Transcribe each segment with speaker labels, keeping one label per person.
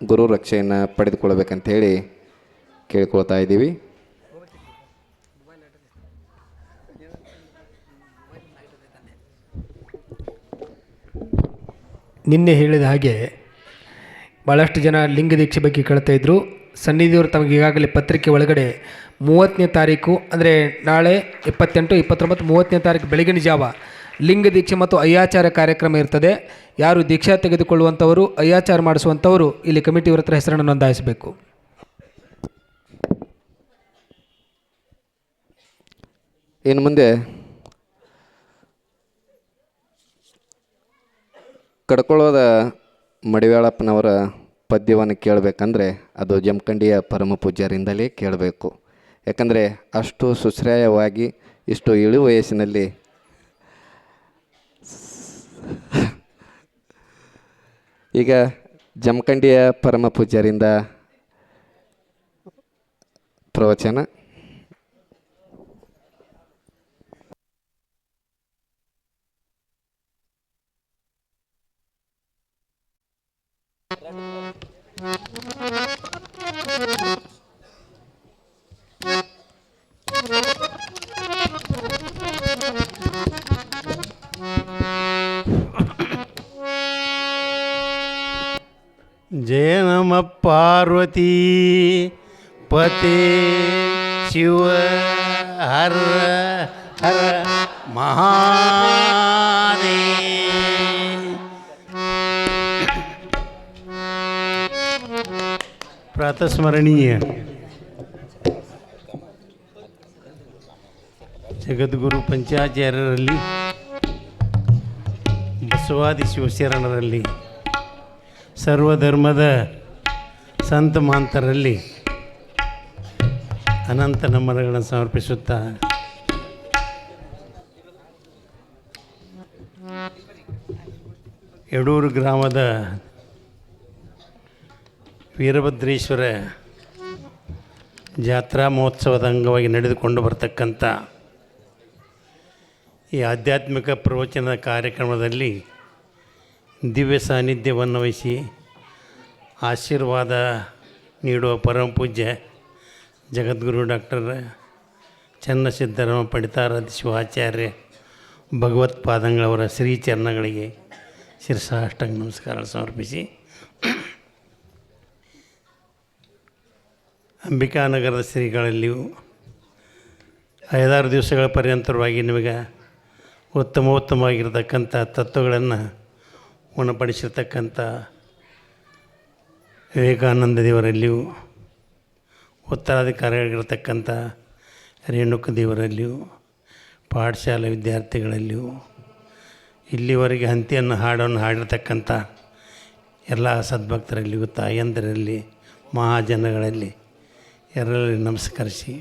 Speaker 1: ಗುರು ರಕ್ಷೆಯನ್ನು ಪಡೆದುಕೊಳ್ಬೇಕಂತೇಳಿ ಕೇಳ್ಕೊಳ್ತಾ ಇದ್ದೀವಿ.
Speaker 2: ನಿನ್ನೆ ಹೇಳಿದ ಹಾಗೆ ಭಾಳಷ್ಟು ಜನ ಲಿಂಗ ದೀಕ್ಷೆ ಬಗ್ಗೆ ಕೇಳ್ತಾ ಇದ್ದರು ಸನ್ನಿಧಿಯವರು ತಮಗೆ ಈಗಾಗಲೇ ಪತ್ರಿಕೆ ಒಳಗಡೆ ಮೂವತ್ತನೇ ತಾರೀಕು, ಅಂದರೆ ನಾಳೆ ಇಪ್ಪತ್ತೆಂಟು, ಇಪ್ಪತ್ತೊಂಬತ್ತು, ಮೂವತ್ತನೇ ತಾರೀಕು ಬೆಳಗಿನ ಜಾವ ಲಿಂಗ ದೀಕ್ಷೆ ಮತ್ತು ಅಯ್ಯಾಚಾರ ಕಾರ್ಯಕ್ರಮ ಇರ್ತದೆ. ಯಾರು ದೀಕ್ಷಾ ತೆಗೆದುಕೊಳ್ಳುವಂಥವರು ಅಯ್ಯಾಚಾರ ಮಾಡಿಸುವಂಥವರು ಇಲ್ಲಿ ಕಮಿಟಿಯವ್ರ ಹತ್ರ ಹೆಸರನ್ನು ನೋಂದಾಯಿಸಬೇಕು.
Speaker 1: ಇನ್ನು ಮುಂದೆ ಕಡ್ಕೊಳ್ಳೋದ ಮಡಿವಾಳಪ್ಪನವರ ಪದ್ಯವನ್ನು ಕೇಳಬೇಕಂದ್ರೆ ಅದು ಜಮಖಂಡಿಯ ಪರಮ ಪೂಜ್ಯರಿಂದಲೇ ಕೇಳಬೇಕು. ಯಾಕಂದರೆ ಅಷ್ಟು ಸುಶ್ರಾಯವಾಗಿ, ಇಷ್ಟು ಇಳಿ ವಯಸ್ಸಿನಲ್ಲಿ ಈಗ ಜಮಖಂಡಿಯ ಪರಮ ಪೂಜ್ಯರಿಂದ ಪ್ರವಚನ.
Speaker 3: ಜಯ ಪಾರ್ವತಿ ಪತೆ ಶಿವ ಹರ ಹರ ಮಹಾದೇ ಪ್ರಾತಸ್ಮರಣೀಯ. ಜಗದ್ಗುರು ಪಂಚಾಚಾರ್ಯರಲ್ಲಿ ಬಸವಾದಿ ಶಿವಶರಣರಲ್ಲಿ ಸರ್ವಧರ್ಮದ ಸಂತ ಮಾಂತರಲ್ಲಿ ಅನಂತ ನಮನಗಳನ್ನು ಸಮರ್ಪಿಸುತ್ತಾ. ಯಡೂರು ಗ್ರಾಮದ ವೀರಭದ್ರೇಶ್ವರ ಜಾತ್ರಾ ಮಹೋತ್ಸವದ ಅಂಗವಾಗಿ ನಡೆದುಕೊಂಡು ಬರ್ತಕ್ಕಂಥ ಈ ಆಧ್ಯಾತ್ಮಿಕ ಪ್ರವಚನ ಕಾರ್ಯಕ್ರಮದಲ್ಲಿ ದಿವ್ಯ ಸಾನ್ನಿಧ್ಯವನ್ನು ವಹಿಸಿ ಆಶೀರ್ವಾದ ನೀಡುವ ಪರಮಪೂಜ್ಯ ಜಗದ್ಗುರು ಡಾಕ್ಟರ್ ಚನ್ನಸಿದ್ದರಾಮ ಪಂಡಿತಾರ ಶಿವಾಚಾರ್ಯ ಭಗವತ್ಪಾದಂಗಳವರ ಶ್ರೀಚರಣಗಳಿಗೆ ಶಿರಸಾಷ್ಟಂಗ ನಮಸ್ಕಾರ ಸಮರ್ಪಿಸಿ. ಅಂಬಿಕಾನಗರದ ಶ್ರೀಗಳಲ್ಲಿಯೂ ಐದಾರು ದಿವಸಗಳ ಪರ್ಯಂತರವಾಗಿ ನಿಮಗೆ ಉತ್ತಮೋತ್ತಮವಾಗಿರತಕ್ಕಂಥ ತತ್ವಗಳನ್ನು ಗುಣಪಡಿಸಿರ್ತಕ್ಕಂಥ ವಿವೇಕಾನಂದ ದೇವರಲ್ಲಿಯೂ ಉತ್ತರಾಧಿಕಾರಿಗಳಿರ್ತಕ್ಕಂಥ ರೇಣುಕ ದೇವರಲ್ಲಿಯೂ ಪಾಠಶಾಲೆ ವಿದ್ಯಾರ್ಥಿಗಳಲ್ಲಿಯೂ ಇಲ್ಲಿವರೆಗೆ ಹಂತಿಯನ್ನು ಹಾಡನ್ನು ಹಾಡಿರ್ತಕ್ಕಂಥ ಎಲ್ಲ ಸದ್ಭಕ್ತರಲ್ಲಿಯೂ ತಾಯಂದಿರಲ್ಲಿ, ಮಹಾಜನಗಳಲ್ಲಿ ಎಲ್ಲರಲ್ಲಿ ನಮಸ್ಕರಿಸಿ.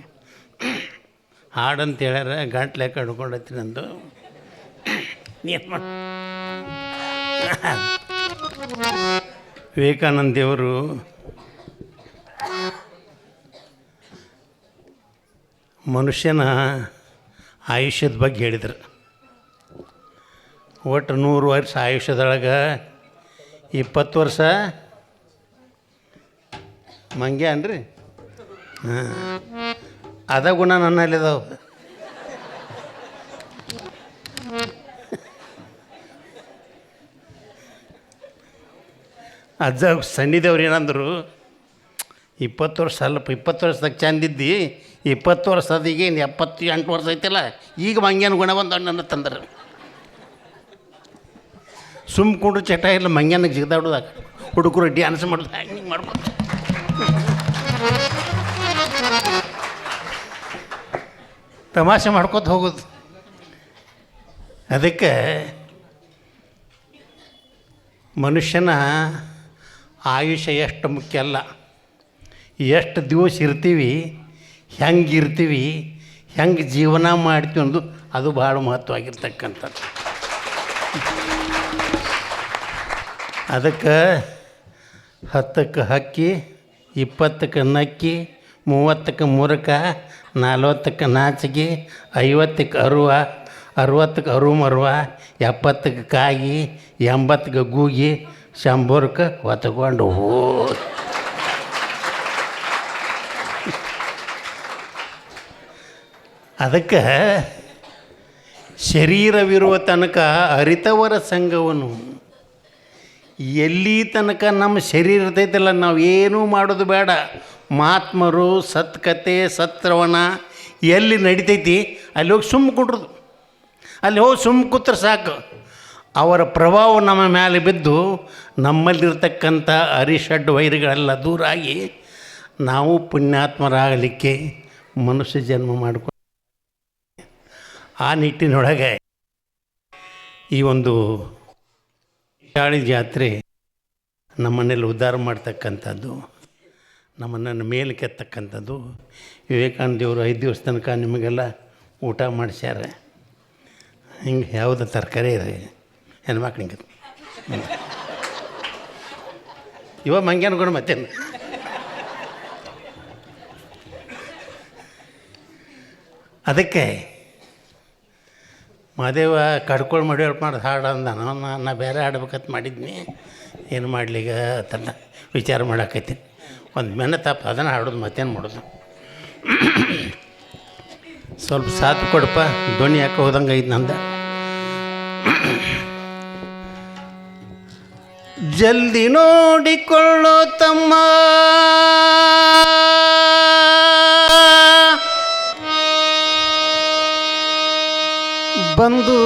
Speaker 3: ಹಾಡಂತ ಹೇಳ್ಯಾರ, ಗಂಟ್ಲೆ ಕಡ್ಕೊಂಡೈತಿ ನಂದು. ಏನು ವಿವೇಕಾನಂದ ದೇವರು ಮನುಷ್ಯನ ಆಯುಷ್ಯದ ಬಗ್ಗೆ ಹೇಳಿದರು. ಒಟ್ಟು ನೂರು ವರ್ಷ ಆಯುಷ್ಯದೊಳಗೆ ಇಪ್ಪತ್ತು ವರ್ಷ ಮಂಗ್ಯಾನ್ರಿ ಹಾಂ. ಅದ ಗುಣ ನನ್ನಲ್ಲಿದಾವೆ ಅಜ್ಜ ಸನ್ನಿದೇವ್ರು ಏನಂದರು, ಇಪ್ಪತ್ತು ವರ್ಷ ಅಲ್ಲಪ್ಪ ಇಪ್ಪತ್ತು ವರ್ಷದಾಗ ಚಂದಿದ್ದಿ ಇಪ್ಪತ್ತು ವರ್ಷ ಈಗೇನು ಎಪ್ಪತ್ತು ಎಂಟು ವರ್ಷ ಐತಿಲ್ಲ, ಈಗ ಮಂಗ್ಯನ ಗುಣ ಬಂದ ನನ್ನ ತಂದರು ಸುಮ್ಕೊಂಡು ಚಟ ಇಲ್ಲ ಮಂಗ್ಯನಿಗೆ ಜಿಗ್ದಾಡೋದಾಗ ಹುಡುಗರು ಡ್ಯಾನ್ಸ್ ಮಾಡೋದು ಹಂಗೆ ಮಾಡ್ಬೋದು. ತಮಾಷೆ ಮಾಡ್ಕೊತ ಹೋಗೋದು. ಅದಕ್ಕೆ ಮನುಷ್ಯನ ಆಯುಷ್ಯ ಎಷ್ಟು ಮುಖ್ಯ ಅಲ್ಲ. ಎಷ್ಟು ದಿವಸ ಇರ್ತೀವಿ, ಹೆಂಗೆ ಇರ್ತೀವಿ, ಹೆಂಗೆ ಜೀವನ ಮಾಡ್ತೀವಿ ಅನ್ನೋದು ಅದು ಭಾಳ ಮಹತ್ವವಾಗಿರ್ತಕ್ಕಂಥದ್ದು. ಅದಕ್ಕೆ ಹತ್ತಕ್ಕೆ ಹಕ್ಕಿ, ಇಪ್ಪತ್ತಕ್ಕೆ ನಕ್ಕಿ, ಮೂವತ್ತಕ್ಕೆ ಮುರಕ, ನಲ್ವತ್ತಕ್ಕೆ ನಾಚಿಗೆ ಐವತ್ತಕ್ಕೆ ಅರುವ, ಅರುವತ್ತಕ್ಕೆ ಅರು ಮರುವ ಎಪ್ಪತ್ತಕ್ಕೆ ಕಾಗಿ, ಎಂಬತ್ತಕ್ಕೆ ಗೂಗಿ ಶಂಬೂರ್ಕ ಹೊತ್ಕೊಂಡು ಹೋ. ಅದಕ್ಕೆ ಶರೀರವಿರುವ ತನಕ ಅರಿತವರ ಸಂಘವನ್ನು ಎಲ್ಲಿ ತನಕ ನಮ್ಮ ಶರೀರ ಇರ್ತೈತಲ್ಲ, ನಾವು ಏನೂ ಮಾಡೋದು ಬೇಡ. ಮಹಾತ್ಮರು ಸತ್ಕತೆ, ಸತ್ರವಣ ಎಲ್ಲಿ ನಡಿತೈತಿ, ಅಲ್ಲಿ ಹೋಗಿ ಸುಮ್ಮ ಕುಟ್ರದು. ಅಲ್ಲಿ ಹೋಗಿ ಸುಮ್ಮ ಕೂತ್ರೆ ಸಾಕು. ಅವರ ಪ್ರಭಾವ ನಮ್ಮ ಮೇಲೆ ಬಿದ್ದು ನಮ್ಮಲ್ಲಿರ್ತಕ್ಕಂಥ ಅರಿಷಡ್ ವೈರಿಗಳೆಲ್ಲ ದೂರ ಆಗಿ ನಾವು ಪುಣ್ಯಾತ್ಮರಾಗಲಿಕ್ಕೆ ಮನುಷ್ಯ ಜನ್ಮ ಮಾಡಿಕೊ ಆ ನಿಟ್ಟಿನೊಳಗೆ ಈ ಒಂದು ಶಾಳಿ ಜಾತ್ರೆ ನಮ್ಮನ್ನೆಲ್ಲ ಉದ್ಧಾರ ಮಾಡ್ತಕ್ಕಂಥದ್ದು ನಮ್ಮನ್ನು ಮೇಲೆ ಕೆತ್ತಕ್ಕಂಥದ್ದು. ವಿವೇಕಾನಂದ ದೇವರು ಐದು ದಿವಸ ತನಕ ನಿಮಗೆಲ್ಲ ಊಟ ಮಾಡಿಸ್ಯಾರ. ಹಿಂಗೆ ಯಾವುದು ತರಕಾರಿ ಇದೆ ಹೆಣ್ಮಕ್ಳಿಗೆ. ಇವ ಮಂಗ್ಯಾನ ಕೂಡ ಮತ್ತೇನು? ಅದಕ್ಕೆ ಮಾದೇವ ಕಡ್ಕೊಳ್ ಮಡಿಯೋಳು ಮಾಡೋದು ಹಾಡು ಅಂದ ನಾನು ಬೇರೆ ಹಾಡ್ಬೇಕಂತ ಮಾಡಿದ್ನಿ. ಏನು ಮಾಡ್ಲಿಗ ಅಂತ ವಿಚಾರ ಮಾಡಾಕೈತಿ ಒಂದು ಮೆನ್ನ ತಪ್ಪ ಅದನ್ನು ಹಾಡೋದು ಮತ್ತೇನು ಮಾಡೋದು? ಸ್ವಲ್ಪ ಸಾಥ್ ಕೊಡಪ್ಪ ಧ್ವನಿ ಯಾಕೆ ಹೋದಂಗೆ ಐದು ನಂದ. ಜಲ್ದಿ ನೋಡಿಕೊಳ್ಳೋ ತಮ್ಮ. ಬಂದು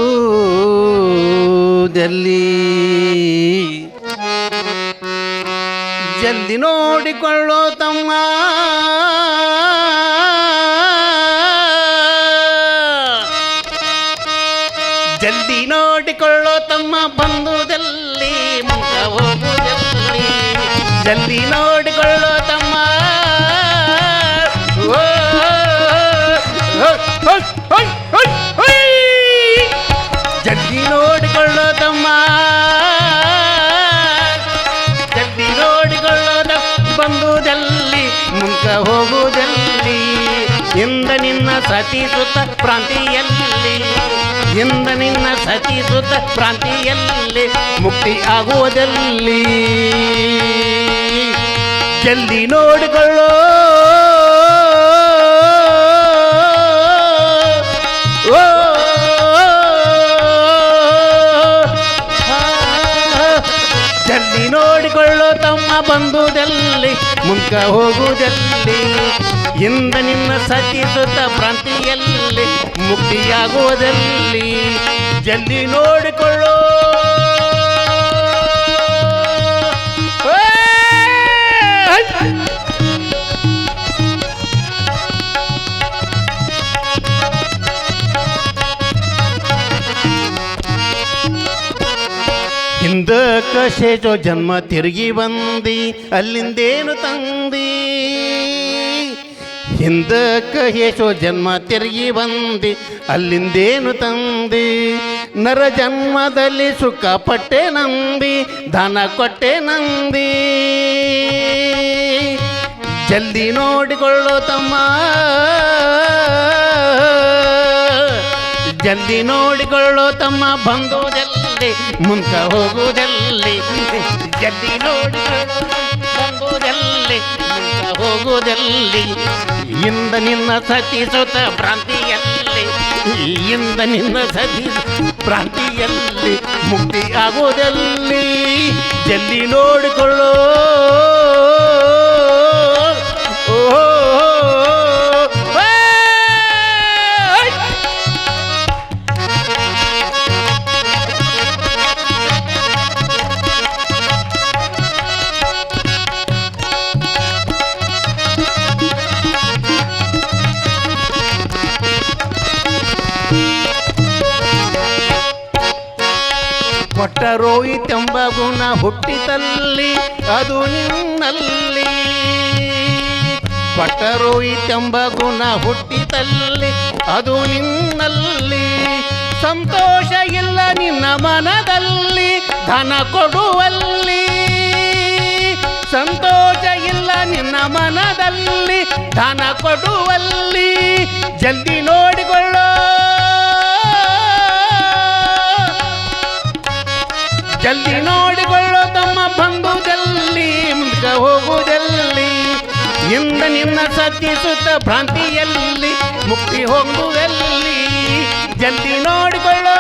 Speaker 3: ಜಲ್ಲಿ. ಜಲ್ದಿ ನೋಡಿಕೊಳ್ಳೋ ತಮ್ಮ. ಜಲ್ದಿ ನೋಡಿಕೊಳ್ಳೋ ತಮ್ಮ? ತಮ್ಮ ಜಲ್ದಿ ನೋಡಿಕೊಳ್ಳೋ ತಮ್ಮ? ಜಲ್ದಿ ನೋಡಿಕೊಳ್ಳೋದ ಬಂದುದಲ್ಲಿ ಮುಂಕ ಹೋಗುವುದಲ್ಲಿ ಇಂದ ನಿನ್ನ ಸತಿಸುತ್ತ ಪ್ರಾಂತಿಯಲ್ಲಿ ಇಂದ ನಿನ್ನ ಸತಿಸುತ್ತ ಪ್ರಾಂತಿಯಲ್ಲಿ ಮುಕ್ತಿ ಆಗುವುದಲ್ಲಿ. ಜಲ್ದಿ ನೋಡಿಕೊಳ್ಳೋ ಜಲ್ದಿ ನೋಡಿಕೊಳ್ಳೋ ತಮ್ಮ ಬಂದುದಲ್ಲಿ ಮುಂಕ ಹೋಗುವುದಲ್ಲಿ? ಇಂದ ನಿನ್ನ ಸತಿಸುತ್ತ ಪ್ರಾಂತಿಯಲ್ಲಿ ಮುಕ್ತಿಯಾಗುವುದಲ್ಲಿ? ಜಲ್ದಿ ನೋಡಿಕೊಳ್ಳೋ ಶೇಷೋ ಜನ್ಮ ತಿರುಗಿ ಬಂದಿ, ಅಲ್ಲಿಂದೇನು ತಂದಿ? ಹಿಂದ ಕಹೇಶೋ ಜನ್ಮ ತಿರುಗಿ ಬಂದಿ, ಅಲ್ಲಿಂದೇನು ತಂದಿ? ನರ ಜನ್ಮದಲ್ಲಿ ಸುಖ ಪಟ್ಟೆ ನಂದಿ, ಧನ ಕೊಟ್ಟೆ ನಂದಿ. ಜಲ್ದಿ ನೋಡಿಕೊಳ್ಳೋ ತಮ್ಮ, ಜಲ್ದಿ ನೋಡಿಕೊಳ್ಳೋ ತಮ್ಮ ಬಂದುದಲ್ಲಿ ಮುಂಕ ಹೋಗುವುದಲ್ಲಿ? ಜಲ್ದಿ ನೋಡಿ ಹೋಗುವುದಲ್ಲಿ ಮುಂದೆ ಹೋಗುವುದಲ್ಲಿ ಇಂದ ನಿನ್ನ ಸತಿಸುತ್ತ ಭ್ರಾಂತಿಯಲ್ಲಿ? ಇಂದ ನಿನ್ನ ಸತಿ ಭ್ರಾಂತಿಯಲ್ಲಿ? ಮುಕ್ತಿ ಆಗುವುದಲ್ಲಿ? ಜಲ್ದಿ ನೋಡಿಕೊಳ್ಳೋ? ಕೊಟ್ಟರೋಯಿತೆಂಬ ಗುಣ ಹುಟ್ಟಿತಲ್ಲಿ, ಅದು ನಿನ್ನಲ್ಲಿ. ಸಂತೋಷ ಇಲ್ಲ ನಿನ್ನ ಮನದಲ್ಲಿ, ಧನ ಕೊಡುವಲ್ಲಿ. ಸಂತೋಷ ಇಲ್ಲ ನಿನ್ನ ಮನದಲ್ಲಿ, ಧನ ಕೊಡುವಲ್ಲಿ. ಜಲ್ದಿ ನೋಡಿಕೊಳ್ಳೋ. ಜಲ್ದಿ ನೋಡಿಕೊಳ್ಳೋ ತಮ್ಮ ಬಂಧುದಲ್ಲಿ ಮುಂದೆ ಹೋಗುವುದಲ್ಲಿ. ಇಂದ ನಿನ್ನ ಸತ್ತಿಸುತ್ತ ಭ್ರಾಂತಿಯಲ್ಲಿ ಮುಕ್ತಿ ಹೋಗುವಲ್ಲಿ ಜಲ್ದಿ ನೋಡಿಕೊಳ್ಳೋ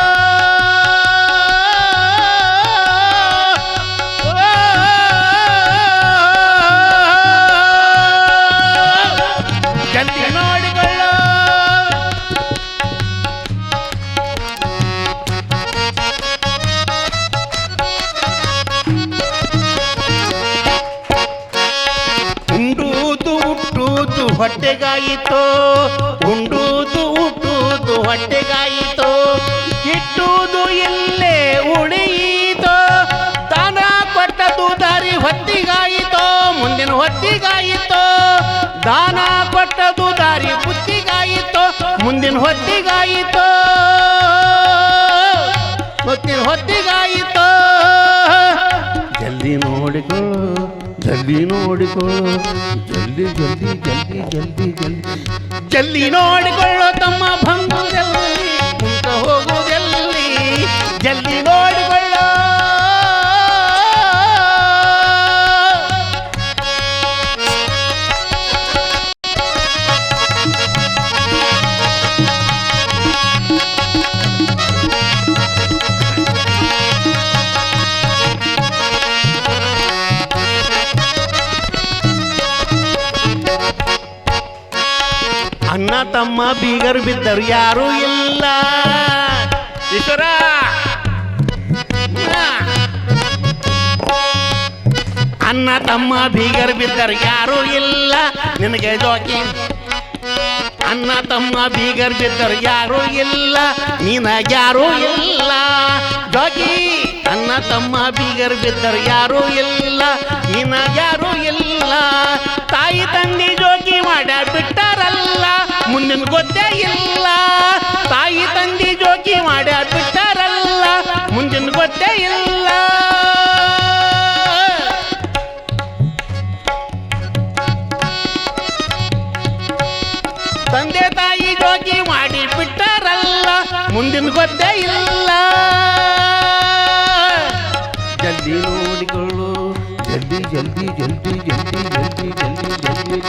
Speaker 3: ಹೊತ್ತಿಗಾಯಿತೋ? ದಾನ ಕೊಟ್ಟದು ದಾರಿ ಬುತ್ತಿಗಾಯಿತು ಮುಂದಿನ ಹೊತ್ತಿಗಾಯಿತೋ? ಮುಂದಿನ ಹೊತ್ತಿಗಾಯಿತೋ? ಜಲ್ದಿ ನೋಡಿಕೋ ಜಲ್ದಿ ನೋಡಿಕೋ, ಜಲ್ದಿ ಜಲ್ದಿ ಜಲ್ದಿ ಜಲ್ದಿ ಜಲ್ದಿ ಜಲ್ದಿ. ನೋಡಿಕೊಳ್ಳೋ ತಮ್ಮ ಬಂಧುದಲ್ಲಿ ತಮ್ಮ ಬೀಗರು ಬಿದ್ದರು, ಯಾರೂ ಇಲ್ಲ. ಈಶ್ವರ! ಅಣ್ಣ, ತಮ್ಮ ಬೀಗರು ಬಿದ್ದರು, ಯಾರು ಇಲ್ಲ. ನಿನಗೆ ಜೋಕಿ? ಅಣ್ಣ, ತಮ್ಮ ಬೀಗರ್ ಬಿದ್ದರು, ಯಾರೂ ಇಲ್ಲ. ನಿನಗ್ಯಾರೂ ಇಲ್ಲ. ಜೋಗಿ ಅನ್ನ ತಮ್ಮ ಬೀಗರ್ ಬಿದ್ದರು, ಯಾರೂ ಇಲ್ಲ. ನಿನಗ್ಯಾರೂ ಇಲ್ಲ. ತಾಯಿ ತಂದೆ ಮುಂದಿನ ಗೊತ್ತೇ ಇಲ್ಲ. ತಾಯಿ ತಂದೆ ಜೋಗಿ ಮಾಡ್ಯಾರ ಬಿಟ್ಟಾರಲ್ಲ. ಮುಂದಿನ ಗೊತ್ತೇ ಇಲ್ಲ. ತಂದೆ ತಾಯಿ ಜೋಗಿ ಮಾಡಿ ಬಿಟ್ಟಾರಲ್ಲ. ಮುಂದಿನ ಗೊತ್ತೇ ಇಲ್ಲ. ಜಲ್ದಿ ನೋಡಿಕೊಳ್ಳು. ಜಲ್ದಿ ಜಲ್ದಿ ಜಲ್ದಿ ಜಲ್ದಿ ಜಲ್ದಿ ಜಲ್ದಿ ಜಲ್ದಿ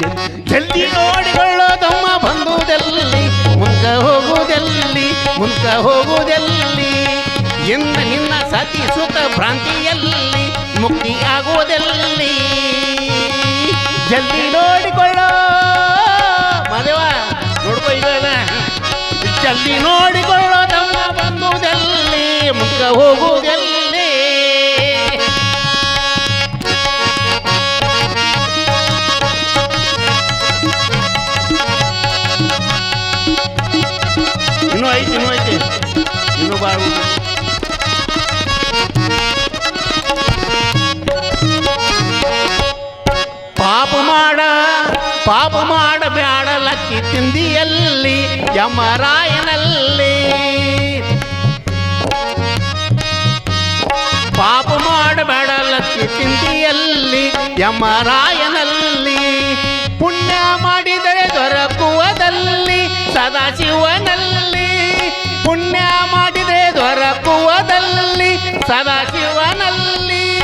Speaker 3: ಜಲ್ದಿ. ನೋಡಿಕೊಳ್ಳೋ ತಮ್ಮ ಬಂದುದೆಲ್ಲಿ ಮುಂಕ ಹೋಗುವುದಲ್ಲಿ ಮುಂದೆ ಹೋಗುವುದಲ್ಲಿ ಎಂದ ನಿನ್ನ ಸತಿ ಸುಖ ಭ್ರಾಂತಿಯಲ್ಲಿ ಮುಕ್ತಿ ಆಗುವುದಲ್ಲಿ? ಜಲ್ದಿ ನೋಡಿಕೊಳ್ಳೋ. ಮದುವ, ನೋಡ್ಕೋ ಜಲ್ದಿ ನೋಡಿಕೊಳ್ಳೋ ತಮ್ಮ ಬಂದುದೆಲ್ಲಿ ಮುಂಕ ಹೋಗುವುದಲ್ಲಿ ಪಾಪ ಮಾಡಬೇಡ ಲಕ್ಕಿ ತಿಂದಿಯಲ್ಲಿ ಯಮರಾಯನಲ್ಲಿ. ಪಾಪ ಮಾಡಬೇಡ ಲಕ್ಕಿ ತಿಂದಿಯಲ್ಲಿ ಯಮರಾಯನಲ್ಲಿ. ಪುಣ್ಯ ಮಾಡಿದರೆ ದೊರಕುವದಲ್ಲಿ ಸದಾಶಿವನಲ್ಲಿ. ಪುಣ್ಯ ಮಾಡಿದರೆ ದೊರಕುವದಲ್ಲಿ ಸದಾಶಿವನಲ್ಲಿ.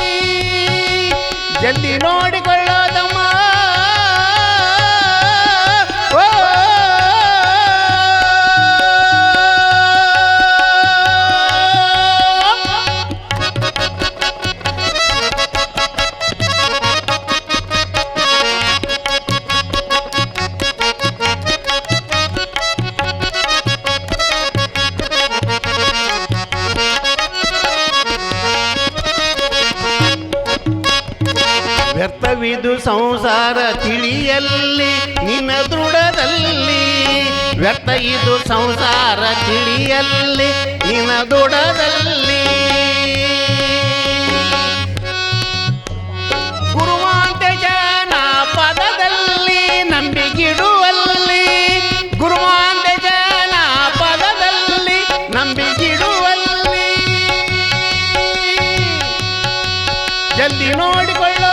Speaker 3: ಜಲ್ದಿ ನೋಡಿಕೊಳ್ಳೋದಮ್ಮ ವ್ಯರ್ಥವಿದು ಸಂಸಾರ ತಿಳಿಯಲ್ಲಿ ನಿನ್ನ ದೃಢದಲ್ಲಿ. ವ್ಯರ್ಥ ಇದು ಸಂಸಾರ ತಿಳಿಯಲ್ಲಿ ನಿನ್ನ ದೃಢದಲ್ಲಿ. ಪದದಲ್ಲಿ ಜಲ್ದಿ ನೋಡಿಕೊಳ್ಳೋ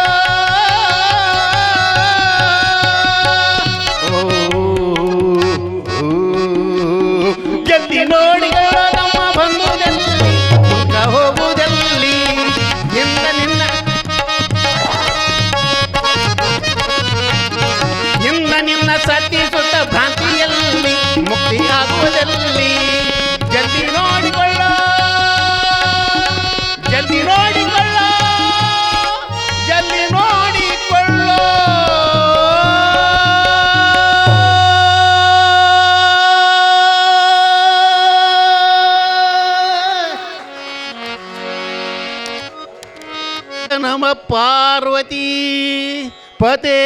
Speaker 3: पार्वती, पते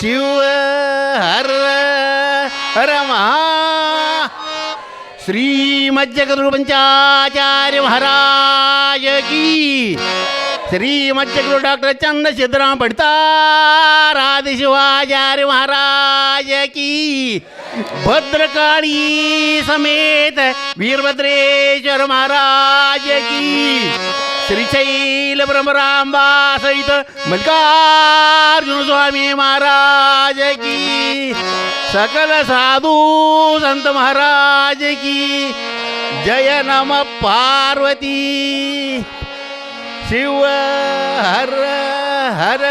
Speaker 3: शिव, हर रमा। श्रीमज्जगुरुपंचाचार्य महाराज की श्रीमज्जगुरु डॉक्टर चंद्रशेखराम पडता राधे शिवाचार्य महाराज की भद्रकाली समेत वीरभद्रेश्वर महाराज की श्रीशैल भ्रमरांबा सहित मल्लिकार्जुन स्वामी महाराज की। सकल साधू संत महाराज की। जय नम पार्वती। शिव हर हर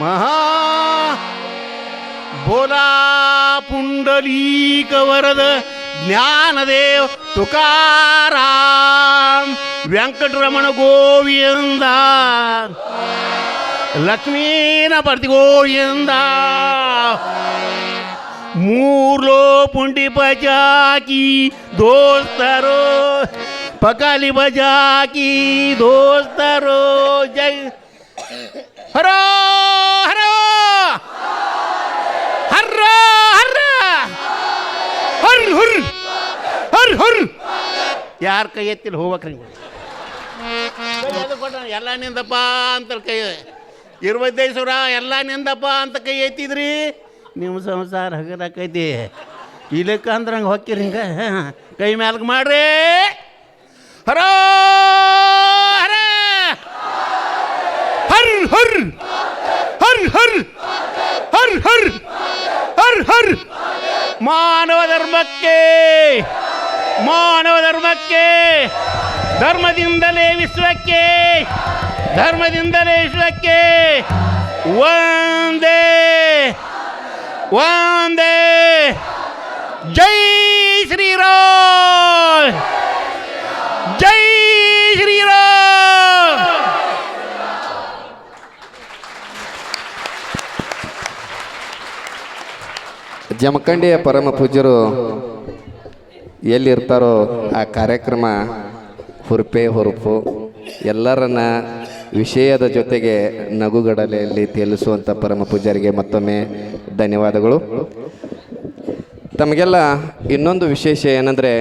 Speaker 3: महा। बोला पुंडलीक वरद। ಜ್ಞಾನದೇವ್ ತುಕಾರಾಮ್ ವೆಂಕಟರಮಣ ಗೋವಿಂದ, ಲಕ್ಷ್ಮೀನ ಪರ್ತಿ ಗೋವಿಂದ, ಮೂರ್ಲೋ ಪುಂಡಿ ಬಜಾಕಿ ದೋಸ್ತರೋ ಪಕಾಲಿ ಬಜಾಕಿ, ದೋಸ್ತರೋ ಜೈ. ಹರೋ ಹರೋ, ಹರ್ರ ಹರ್ರ ಹರ್ ಹುರ್ ಹರ್ ಹುರ್. ಯಾರ ಕೈ ಎತ್ತಿಲ್ಲ ಹೋಗ್ಬೇಕ್ರಿ ಎಲ್ಲ ನಿಂದಪ್ಪ ಅಂತ ಕೈ ಇರುವತ್ತೈದು ಸಾವಿರ ಎಲ್ಲ ನಿಂದಪ್ಪ ಅಂತ ಕೈ ಎತ್ತಿದ್ರಿ. ನಿಮ್ಮ ಸಂಸಾರ ಹಗರಾಕೈತಿ. ಇಲ್ಲಕ್ಕ ಅಂದ್ರೆ ಹಂಗೆ ಹೊಕ್ಕಿರಿ ಹಿಂಗೆ. ಕೈ ಮ್ಯಾಲ್ಗೆ ಮಾಡ್ರಿ. ಹರೋ ಹರ. ಹರ್ ಹರ್. ಹರ್ ಹರ್. ಹರ್ ಹರ್. ಹರ್ ಹರ್. ಮಾನವ ಧರ್ಮಕ್ಕೆ ಮಾನವ ಧರ್ಮಕ್ಕೆ, ಧರ್ಮದಿಂದಲೇ ವಿಶ್ವಕ್ಕೆ ಧರ್ಮದಿಂದಲೇ ವಿಶ್ವಕ್ಕೆ ಒಂದೇ ಒಂದೇ ಜೈ ಶ್ರೀರಾಮ್. ಜೈ ಶ್ರೀರಾಮ್.
Speaker 1: ಜಮಖಂಡಿಯ ಪರಮ ಪೂಜ್ಯರು ಎಲ್ಲಿರ್ತಾರೋ ಆ ಕಾರ್ಯಕ್ರಮ ಹುರುಪೆ ಹುರುಪು. ಎಲ್ಲರನ್ನ ವಿಷಯದ ಜೊತೆಗೆ ನಗುಗಡಲೆಯಲ್ಲಿ ತೇಲಿಸುವಂಥ ಪರಮ ಪೂಜಾರಿಗೆ ಮತ್ತೊಮ್ಮೆ ಧನ್ಯವಾದಗಳು. ತಮಗೆಲ್ಲ ಇನ್ನೊಂದು ವಿಶೇಷ ಏನಂದರೆ